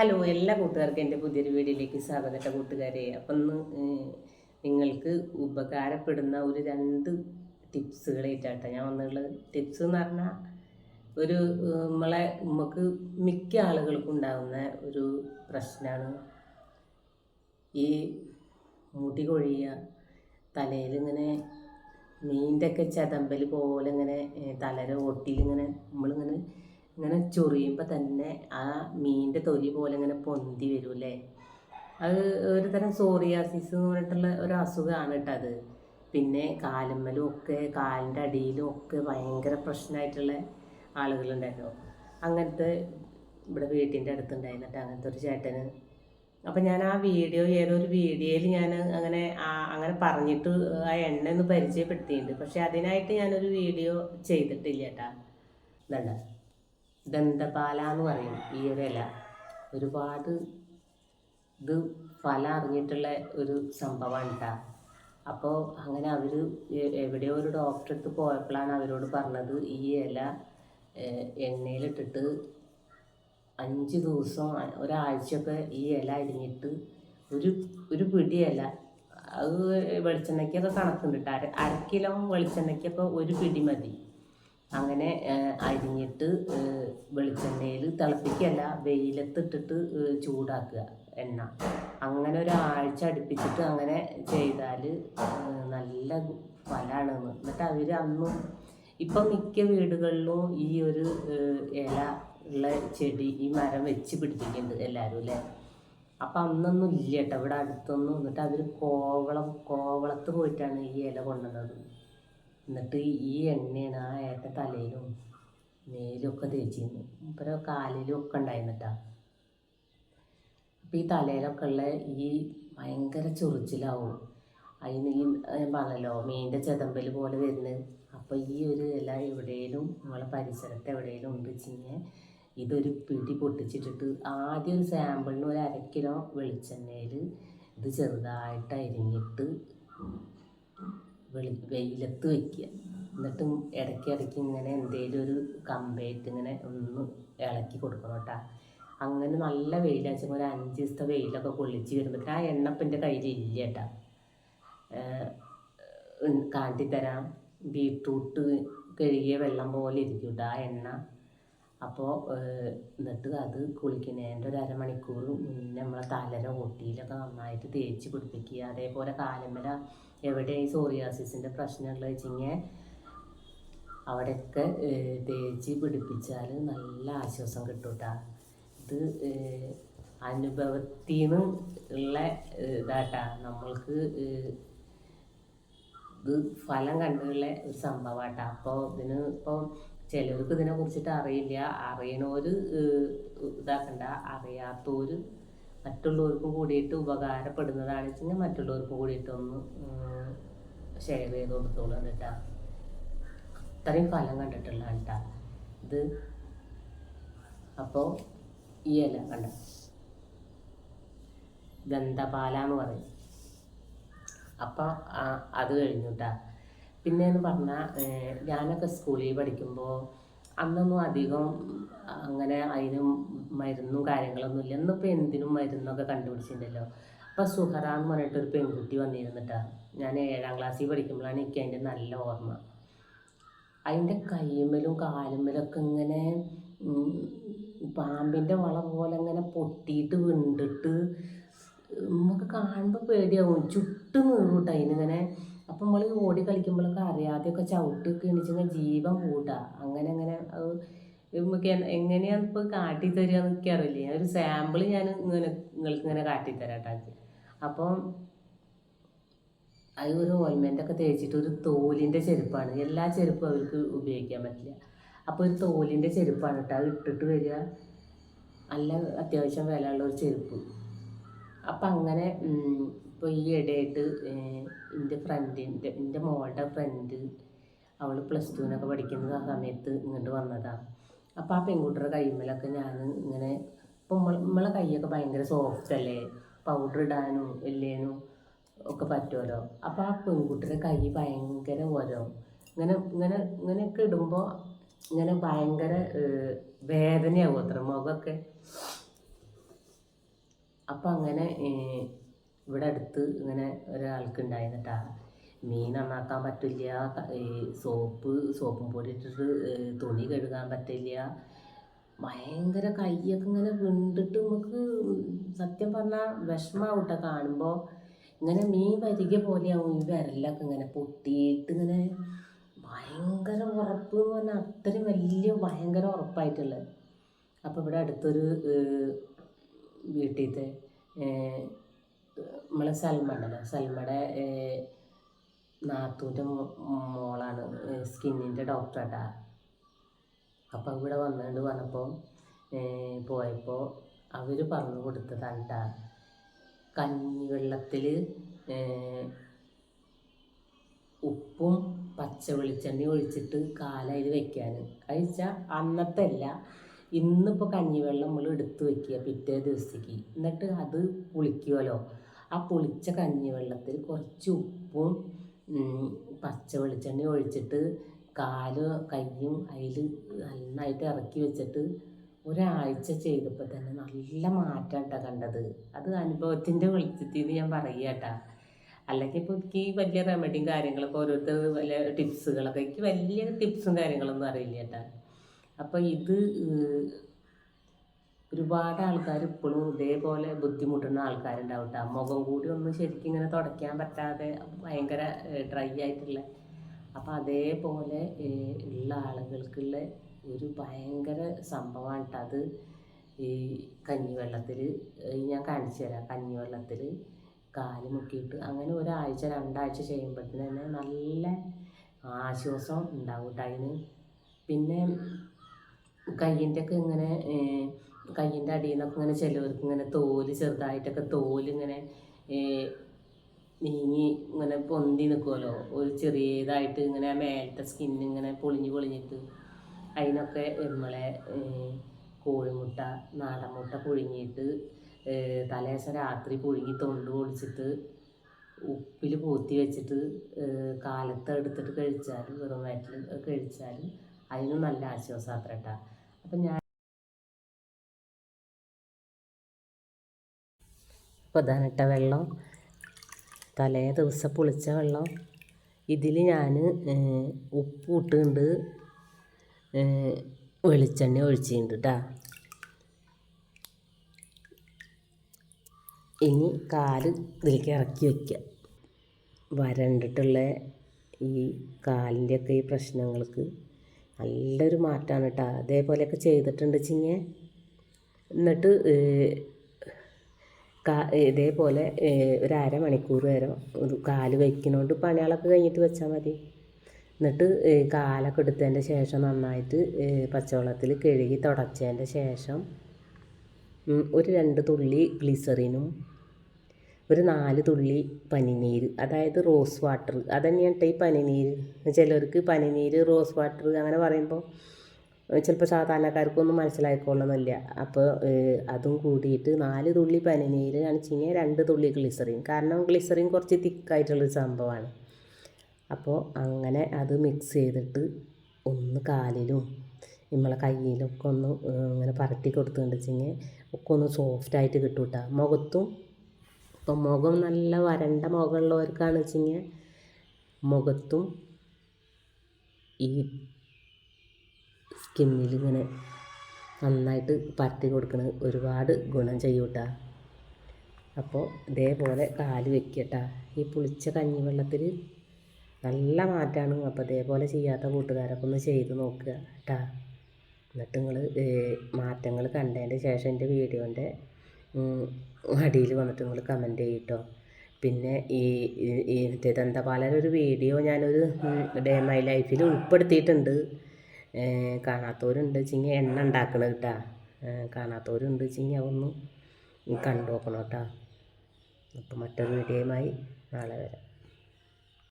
Hello എല്ലാ കൂട്ടുകാർക്കും എന്റെ പുതിയൊരു വീഡിയോയിലേക്ക് സ്വാഗതം കേട്ടോ കൂട്ടുകാരെ. അപ്പം നിങ്ങൾക്ക് ഉപകാരപ്പെടുന്ന ഒരു രണ്ട് ടിപ്സുകളായിട്ടാട്ടോ ഞാൻ വന്നുള്ളത് ടിപ്സ് എന്ന് പറഞ്ഞാൽ ഒരു നമ്മളെ നമുക്ക് മിക്ക ആളുകൾക്കും ഉണ്ടാകുന്ന ഒരു പ്രശ്നമാണ് ഈ മുടി കൊഴിയുക തലയിൽ ഇങ്ങനെ മീന്റെ ഒക്കെ ചതമ്പൽ പോലെ ഇങ്ങനെ തലരെ ഓട്ടിയിൽ ഇങ്ങനെ നമ്മളിങ്ങനെ ഇങ്ങനെ ചൊറിയുമ്പോൾ തന്നെ ആ മീന്റെ തൊലി പോലെ ഇങ്ങനെ പൊന്തി വരും അല്ലേ അത് ഒരു തരം സോറിയാസിസ് എന്ന് പറഞ്ഞിട്ടുള്ള ഒരു അസുഖമാണ് കേട്ടോ അത്. പിന്നെ കാലുമ്മലും ഒക്കെ കാലിന്റെ അടിയിലും ഒക്കെ ഭയങ്കര പ്രശ്നമായിട്ടുള്ള ആളുകളുണ്ടായിരുന്നു. അങ്ങനത്തെ ഇവിടെ വീട്ടിന്റെ അടുത്തുണ്ടായിരുന്നിട്ട് അങ്ങനത്തെ ഒരു ചേട്ടന്. അപ്പം ഞാൻ ആ വീഡിയോ ഏതോ ഒരു വീഡിയോയിൽ ഞാൻ അങ്ങനെ അങ്ങനെ പറഞ്ഞിട്ട് ആ എണ്ണ ഒന്ന് പരിചയപ്പെടുത്തിയിട്ടുണ്ട്. പക്ഷെ അതിനായിട്ട് ഞാനൊരു വീഡിയോ ചെയ്തിട്ടില്ല ചേട്ടാ ഇതണ്ട ദന്തപാല എന്ന് പറയും ഈ ഒരു ഇല. ഒരുപാട് ഇത് ഫലം അറിഞ്ഞിട്ടുള്ള ഒരു സംഭവമാണ് കേട്ടോ അപ്പോൾ അങ്ങനെ അവർ എവിടെയോ ഒരു ഡോക്ടറെ അടുത്ത് പോയപ്പോഴാണ് അവരോട് പറഞ്ഞത് ഈ ഇല എണ്ണയിലിട്ടിട്ട് അഞ്ച് ദിവസം ഒരാഴ്ചയൊക്കെ ഈ ഇല അരിഞ്ഞിട്ട് ഒരു ഒരു പിടി ഇല അത് വെളിച്ചെണ്ണയ്ക്കൊക്കെ കണക്കുണ്ട് കേട്ടോ അര അര കിലോ വെളിച്ചെണ്ണയ്ക്കൊക്കെ ഒരു പിടി മതി. അങ്ങനെ അരിഞ്ഞിട്ട് വെളിച്ചെണ്ണയിൽ തിളപ്പിക്കല്ല വെയിലത്തിട്ടിട്ട് ചൂടാക്കുക എണ്ണ. അങ്ങനെ ഒരാഴ്ച അടുപ്പിച്ചിട്ട് അങ്ങനെ ചെയ്താൽ നല്ല ഫലമാണ് എന്നിട്ട് അവർ അന്നും ഇപ്പം മിക്ക വീടുകളിലും ഈ ഒരു ഇല ഉള്ള ചെടി ഈ മരം വെച്ച് പിടിപ്പിക്കുന്നുണ്ട് എല്ലാവരും അല്ലേ? അപ്പം അന്നൊന്നും ഇല്ല കേട്ടോ. ഇവിടെ അടുത്തൊന്നും. എന്നിട്ട് അവർ കോവളം കോവളത്ത് പോയിട്ടാണ് ഈ ഇല കൊണ്ടുവന്നത്. എന്നിട്ട് ഈ എണ്ണയാണ് ആ ഏട്ട തലയിലും മേലൊക്കെ തേച്ചിരുന്നു. അപ്പോൾ കാലിലും ഒക്കെ ഉണ്ടായിരുന്നിട്ടാ അപ്പം ഈ തലയിലൊക്കെ ഉള്ള ഈ ഭയങ്കര ചൊറിച്ചിലാവും. അതിന് ഈ ഞാൻ പറഞ്ഞല്ലോ മീന്റെ ചെതമ്പൽ പോലെ വരുന്നത്. അപ്പോൾ ഈ ഒരു ഇല എവിടെയും നമ്മളെ പരിസരത്ത് എവിടെയെങ്കിലും ഉണ്ട് വെച്ചിങ്ങനെ ഇതൊരു പിടി പൊട്ടിച്ചിട്ടിട്ട് ആദ്യം ഒരു സാമ്പിളിന് ഒരു അര കിലോ വെളിച്ചെണ്ണയിൽ ഇത് ചെറുതായിട്ട് അരിഞ്ഞിട്ട് വെളി വെയിലത്ത് വെക്കുക. എന്നിട്ട് ഇടയ്ക്ക് ഇങ്ങനെ എന്തെങ്കിലും ഒരു കമ്പയായിട്ട് ഇങ്ങനെ ഒന്ന് ഇളക്കി കൊടുക്കണം കേട്ടോ. അങ്ങനെ നല്ല വെയിലാച്ച ഒരു അഞ്ച് ദിവസത്തെ വെയിലൊക്കെ പൊള്ളിച്ച് വരുമ്പോൾ ആ എണ്ണപ്പിന്റെ ഇല്ല കേട്ടോ. കാട്ടിത്തരാം. ബീട്രൂട്ട് കഴുകിയ വെള്ളം പോലെ ഇരിക്കും കേട്ടോ ആ എണ്ണ. അപ്പോൾ എന്നിട്ട് അത് കുളിക്കുന്നതിന്റെ ഒരു അരമണിക്കൂർ മുന്നേ നമ്മളെ തലര ഒട്ടിയിലൊക്കെ നന്നായിട്ട് തേച്ച് പിടിപ്പിക്കുക. അതേപോലെ കാലമ്മല എവിടെ ഈ സോറിയാസിസിന്റെ പ്രശ്നമുള്ളത് വെച്ചിങ്ങനെ അവിടെയൊക്കെ തേച്ച് പിടിപ്പിച്ചാൽ നല്ല ആശ്വാസം കിട്ടും കേട്ടോ ഇത് അനുഭവത്തിൽ നിന്ന് ഉള്ള ഇതാട്ടാ. നമ്മൾക്ക് ഇത് ഫലം കണ്ടുള്ള ഒരു സംഭവമാട്ടോ അപ്പോൾ ഇതിന് ഇപ്പോൾ ചിലർക്ക് ഇതിനെ കുറിച്ചിട്ട് അറിയില്ല അറിയണോര് ഇതാക്കണ്ട. അറിയാത്തവര് മറ്റുള്ളവർക്കും കൂടിയിട്ട് ഉപകാരപ്പെടുന്നതാണ് വെച്ചാൽ മറ്റുള്ളവർക്കും കൂടിയിട്ട് ഒന്ന് ഷെയർ ചെയ്ത് കൊടുത്തോളൂ കേട്ടാ അത്രയും ഫലം കണ്ടിട്ടുള്ള കേട്ടാ ഇത് അപ്പോൾ ഈ ഇല കണ്ട. ഗന്ധപാല പറയും. അപ്പം അത് കഴിഞ്ഞു കേട്ടാ പിന്നെ എന്ന് പറഞ്ഞാൽ ഞാനൊക്കെ സ്കൂളിൽ പഠിക്കുമ്പോൾ അന്നൊന്നും അധികം അങ്ങനെ അതിനും മരുന്നും കാര്യങ്ങളൊന്നും ഇല്ല. ഇന്നിപ്പോൾ എന്തിനും മരുന്നൊക്കെ കണ്ടുപിടിച്ചിട്ടുണ്ടല്ലോ അപ്പോൾ സുഹറ എന്ന് പറഞ്ഞിട്ടൊരു പെൺകുട്ടി വന്നിരുന്നിട്ടാ. ഞാൻ ഏഴാം ക്ലാസ്സിൽ പഠിക്കുമ്പോഴാണ് എനിക്ക് അതിന്റെ നല്ല ഓർമ്മ. അതിന്റെ കൈമലും കാലുമ്മലൊക്കെ ഇങ്ങനെ പാമ്പിന്റെ വള പോലെ ഇങ്ങനെ പൊട്ടിയിട്ട് വിണ്ടിട്ട് നമുക്ക് കാണുമ്പോൾ പേടിയാവും. ചുട്ട് നീറൂട്ടോ അതിനിങ്ങനെ അപ്പം നമ്മൾ ഓടി കളിക്കുമ്പോഴൊക്കെ അറിയാതെയൊക്കെ ചവിട്ടിയൊക്കെ എണിച്ചിങ്ങനെ ജീവൻ കൂട്ടാ അങ്ങനെ അങ്ങനെ. നമുക്ക് എങ്ങനെയാണ് ഇപ്പോൾ കാട്ടിത്തരിക എന്നൊക്കെ അറിയില്ല? ഒരു സാമ്പിൾ ഞാൻ ഇങ്ങനെ നിങ്ങൾക്ക് ഇങ്ങനെ കാട്ടിത്തരാം കേട്ടോ അപ്പം അത് ഒരു ഓയിൻമെന്റ് ഒക്കെ തേച്ചിട്ട് ഒരു തോലിന്റെ ചെരുപ്പാണ്. എല്ലാ ചെരുപ്പും അവർക്ക് ഉപയോഗിക്കാൻ പറ്റില്ല. അപ്പോൾ ഒരു തോലിന്റെ ചെരുപ്പാണ് കേട്ടോ അത് ഇട്ടിട്ട് വരിക. നല്ല അത്യാവശ്യം വിലയുള്ള ഒരു ചെരുപ്പ്. അപ്പം അങ്ങനെ ഇപ്പോൾ ഈ ഇടയായിട്ട് എന്റെ ഫ്രണ്ടിന്റെ എന്റെ മോളുടെ ഫ്രണ്ട് അവൾ പ്ലസ് ടുവിനൊക്കെ പഠിക്കുന്ന ആ സമയത്ത് ഇങ്ങോട്ട് വന്നതാണ് അപ്പോൾ ആ പെൺകുട്ടിയുടെ കൈമ്മലൊക്കെ ഞാൻ ഇങ്ങനെ ഇപ്പം നമ്മൾ നമ്മളെ കൈയൊക്കെ ഭയങ്കര സോഫ്റ്റ് അല്ലേ? പൗഡർ ഇടാനും എല്ലേനും ഒക്കെ പറ്റുമല്ലോ അപ്പോൾ ആ പെൺകുട്ടിയുടെ കൈ ഭയങ്കര ഓരോ. ഇങ്ങനെ ഇങ്ങനെ ഇങ്ങനെയൊക്കെ ഇടുമ്പോൾ ഇങ്ങനെ ഭയങ്കര വേദനയാകും അത്ര മുഖമൊക്കെ. അപ്പം അങ്ങനെ ഇവിടെ അടുത്ത് ഇങ്ങനെ ഒരാൾക്ക് ഉണ്ടായിരുന്നിട്ടാ. മീൻ നന്നാക്കാൻ പറ്റില്ല ഈ സോപ്പ് സോപ്പും പൊടി ഇട്ടിട്ട് തുണി കഴുകാൻ പറ്റില്ല. ഭയങ്കര കയ്യൊക്കെ ഇങ്ങനെ വിണ്ടിട്ട് നമുക്ക് സത്യം പറഞ്ഞാൽ വിഷമാവട്ടെ കാണുമ്പോൾ ഇങ്ങനെ മീൻ വരിക പോലെയാവും ഈ വിരലൊക്കെ ഇങ്ങനെ പൊട്ടിയിട്ട് ഇങ്ങനെ. ഭയങ്കര ഉറപ്പ് എന്ന് പറഞ്ഞാൽ അത്രയും വലിയ ഭയങ്കര ഉറപ്പായിട്ടുള്ളത് അപ്പോൾ ഇവിടെ അടുത്തൊരു വീട്ടിലത്തെ നമ്മളെ സൽമണ്ടല്ലോ സൽമയുടെ നാത്തൂന്റെ മോളാണ് സ്കിന്നിന്റെ ഡോക്ടറാട്ടാ. അപ്പം ഇവിടെ വന്നുകൊണ്ട് വന്നപ്പോൾ പോയപ്പോൾ അവർ പറഞ്ഞു കൊടുത്തതാണ് കഞ്ഞിവെള്ളത്തിൽ ഉപ്പും പച്ച വെളിച്ചെണ്ണി ഒഴിച്ചിട്ട് കാലയിൽ വെക്കാൻ കഴിച്ചാൽ അന്നത്തെ അല്ല ഇന്നിപ്പോൾ കഞ്ഞിവെള്ളം നമ്മൾ എടുത്ത് വെക്കുക പിറ്റേ ദിവസത്തേക്ക്. എന്നിട്ട് അത് പുളിക്കുമല്ലോ ആ പുളിച്ച കഞ്ഞിവെള്ളത്തിൽ കുറച്ച് ഉപ്പും പച്ച വെളിച്ചെണ്ണ ഒഴിച്ചിട്ട് കാൽ കയ്യും അതിൽ നന്നായിട്ട് ഇറക്കി വെച്ചിട്ട് ഒരാഴ്ച ചെയ്തപ്പോൾ തന്നെ നല്ല മാറ്റം കേട്ടോ കണ്ടത്. അത് അനുഭവത്തിന്റെ വെളിച്ചത്തിൽ ഞാൻ പറയുക കേട്ടാ അല്ലെങ്കിൽ ഇപ്പോൾ എനിക്ക് വലിയ റെമഡിയും കാര്യങ്ങളൊക്കെ ഓരോരുത്തർ വലിയ ടിപ്സുകളൊക്കെ എനിക്ക് വലിയ ടിപ്സും കാര്യങ്ങളൊന്നും അറിയില്ല കേട്ടാ. അപ്പോൾ ഇത് ഒരുപാട് ആൾക്കാർ ഇപ്പോഴും ഇതേപോലെ ബുദ്ധിമുട്ടുന്ന ആൾക്കാരുണ്ടാവും കേട്ടോ മുഖം കൂടി ഒന്നും ശരിക്കും ഇങ്ങനെ തുടയ്ക്കാൻ പറ്റാതെ ഭയങ്കര ഡ്രൈ ആയിട്ടുള്ള. അപ്പോൾ അതേപോലെ ഉള്ള ആളുകൾക്കുള്ള ഒരു ഭയങ്കര സംഭവമാണ് കേട്ടോ അത് ഈ കഞ്ഞിവെള്ളത്തിൽ ഞാൻ കാണിച്ചു തരാം. കഞ്ഞിവെള്ളത്തിൽ കാൽ മുക്കിയിട്ട് അങ്ങനെ ഒരാഴ്ച രണ്ടാഴ്ച ചെയ്യുമ്പോഴത്തേന് തന്നെ നല്ല ആശ്വാസം ഉണ്ടാവും കേട്ടോ അതിന്. പിന്നെ കയ്യിന്റെ ഒക്കെ ഇങ്ങനെ കയ്യിന്റെ അടിയിൽ നിന്നൊക്കെ ഇങ്ങനെ ചിലവർക്ക് ഇങ്ങനെ തോൽ ചെറുതായിട്ടൊക്കെ തോൽ ഇങ്ങനെ നീങ്ങി ഇങ്ങനെ പൊന്തി നിൽക്കുമല്ലോ ഒരു ചെറിയതായിട്ട് ഇങ്ങനെ മേലത്തെ സ്കിന്ന് ഇങ്ങനെ പൊളിഞ്ഞ് പൊളിഞ്ഞിട്ട് അതിനൊക്കെ നമ്മളെ കോഴിമുട്ട നാടൻ മുട്ട പുഴുങ്ങിയിട്ട് തലേശം രാത്രി പുഴുങ്ങി തൊണ്ട് പൊളിച്ചിട്ട് ഉപ്പിൽ പൂത്തി വെച്ചിട്ട് കാലത്ത് എടുത്തിട്ട് കഴിച്ചാൽ വെറും വയറ്റിൽ കഴിച്ചാൽ അതിനും നല്ല ആശ്വാസം അത്ര കേട്ടോ അപ്പം ഞാൻ പ്രധാനട്ട വെള്ളം തലേ ദിവസം പുളിച്ച വെള്ളം. ഇതിൽ ഞാൻ ഉപ്പ് ഇട്ടുണ്ട് വെളിച്ചെണ്ണ ഒഴിച്ചിട്ടുണ്ട് കേട്ടോ ഇനി കാൽ ഇതിലേക്ക് ഇറക്കി വയ്ക്കുക വരണ്ടിട്ടുള്ള ഈ കാലിന്റെയൊക്കെ ഈ പ്രശ്നങ്ങൾക്ക് നല്ലൊരു മാറ്റമാണ് കേട്ടോ അതേപോലെയൊക്കെ ചെയ്തിട്ടുണ്ട് ചിങ്ങ. എന്നിട്ട് കാ ഇതേപോലെ ഒരു അരമണിക്കൂർ നേരം കാൽ വയ്ക്കുന്നതുകൊണ്ട് പണികളൊക്കെ കഴിഞ്ഞിട്ട് വെച്ചാൽ മതി. എന്നിട്ട് കാലൊക്കെ എടുത്തതിന്റെ ശേഷം നന്നായിട്ട് പച്ചവെള്ളത്തിൽ കഴുകി തുടച്ചതിന്റെ ശേഷം ഒരു രണ്ട് തുള്ളി ഗ്ലിസറിനും ഒരു നാല് തുള്ളി പനിനീര് അതായത് റോസ് വാട്ടർ. അതന്നെയാണ് ഈ പനിനീര്. ചിലർക്ക് പനിനീര് റോസ് വാട്ടർ അങ്ങനെ പറയുമ്പോൾ ചിലപ്പോൾ സാധാരണക്കാർക്കൊന്നും മനസ്സിലായിക്കൊള്ളണമെന്നില്ല അപ്പോൾ അതും കൂടിയിട്ട് നാല് തുള്ളി പനിനീര് കഴിഞ്ഞാൽ രണ്ട് തുള്ളി ഗ്ലിസറിൻ കാരണം ഗ്ലിസറിൻ കുറച്ച് തിക്കായിട്ടുള്ളൊരു സംഭവമാണ് അപ്പോൾ അങ്ങനെ അത് മിക്സ് ചെയ്തിട്ട് ഒന്ന് കാലിലും നമ്മളെ കയ്യിലൊക്കെ ഒന്ന് ഇങ്ങനെ പരട്ടി കൊടുത്തുകൊണ്ട് വെച്ചെങ്കിൽ ഒക്കെ ഒന്ന് സോഫ്റ്റായിട്ട് കിട്ടും കേട്ടോ മുഖത്തും ഇപ്പം മുഖം നല്ല വരണ്ട മുഖമുള്ളവർക്കാണ് വെച്ചെങ്കിൽ മുഖത്തും ഈ സ്കിന്നിൽ ഇങ്ങനെ നന്നായിട്ട് പരത്തി കൊടുക്കണത് ഒരുപാട് ഗുണം ചെയ്യും കേട്ടോ അപ്പോൾ ഇതേപോലെ കാൽ വെക്കട്ടാ. ഈ പുളിച്ച കഞ്ഞിവെള്ളത്തിൽ നല്ല മാറ്റമാണ് അപ്പോൾ ഇതേപോലെ ചെയ്യാത്ത കൂട്ടുകാരൊക്കെ ഒന്ന് ചെയ്ത് നോക്കുക കേട്ടാ എന്നിട്ട് നിങ്ങൾ മാറ്റങ്ങൾ കണ്ടതിന്റെ ശേഷം എന്റെ വീഡിയോന്റെ അടിയിൽ വന്നിട്ട് നിങ്ങൾ കമന്റ് ചെയ്യട്ടോ. പിന്നെ ഈ ഈ ദന്തപാലയുടെ ഒരു വീഡിയോ ഞാനൊരു ഡേ മൈ ലൈഫിൽ ഉൾപ്പെടുത്തിയിട്ടുണ്ട്. കാണാത്തവരുണ്ട് വെച്ചെങ്കിൽ എണ്ണ ഉണ്ടാക്കണത് കേട്ടാ കാണാത്തവരുണ്ട് വെച്ചെങ്കിൽ അതൊന്ന് കണ്ടു നോക്കണം കേട്ടോ അപ്പോൾ മറ്റൊരു വീഡിയോയുമായി നാളെ വരാം.